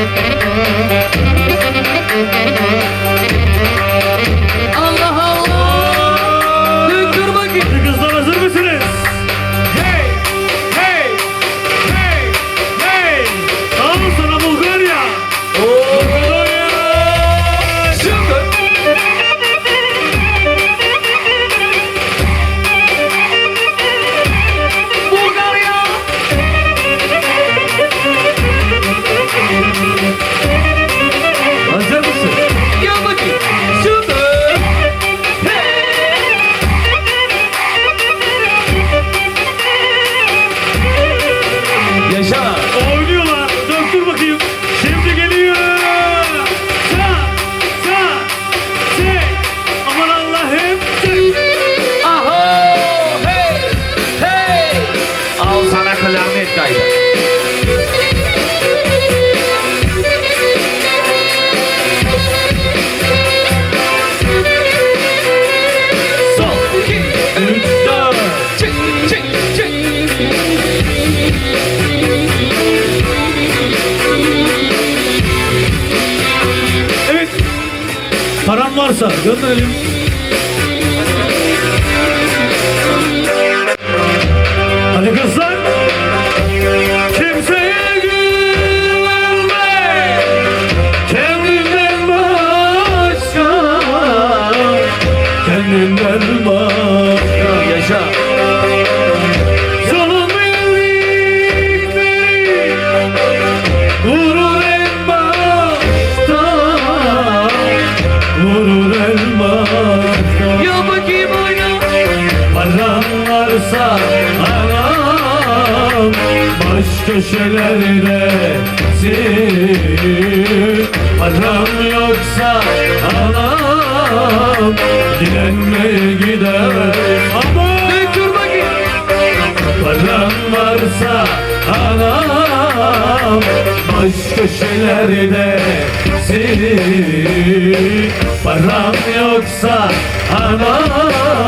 Thank you. kaydı. Paran varsa gönderelim. Aranlarsa aram Baş köşelerde sil Aram yoksa aram Giden mi gider. Ama Param varsa anam Baş köşelerde sil Param yoksa anam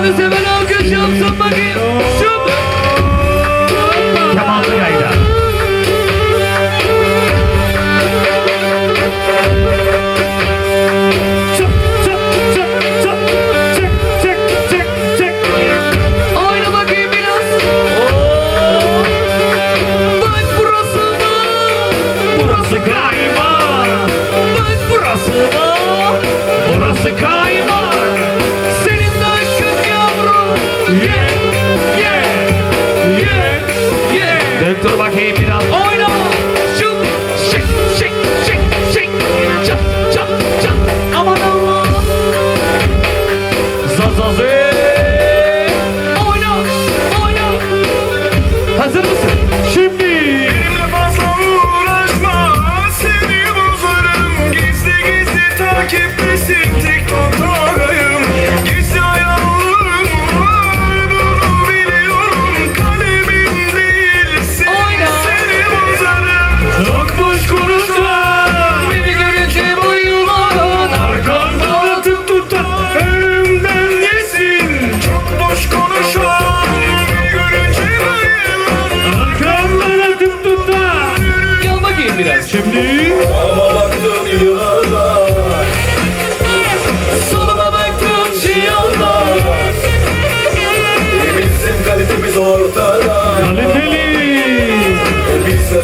Hadi seven alkış yapsın bakayım.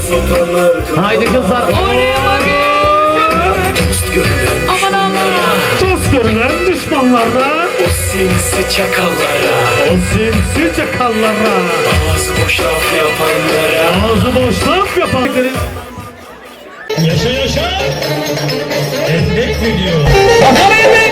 Haydi kızlar oynaya bakın. Aman aman. Dost görünen düşmanlarda. O sinsi çakallara. O sinsi çakallara. Ağzı boş laf yapanlara. Ağzı boş laf yapanlara. Yaşa yaşa. Endek mi diyor? Bakalım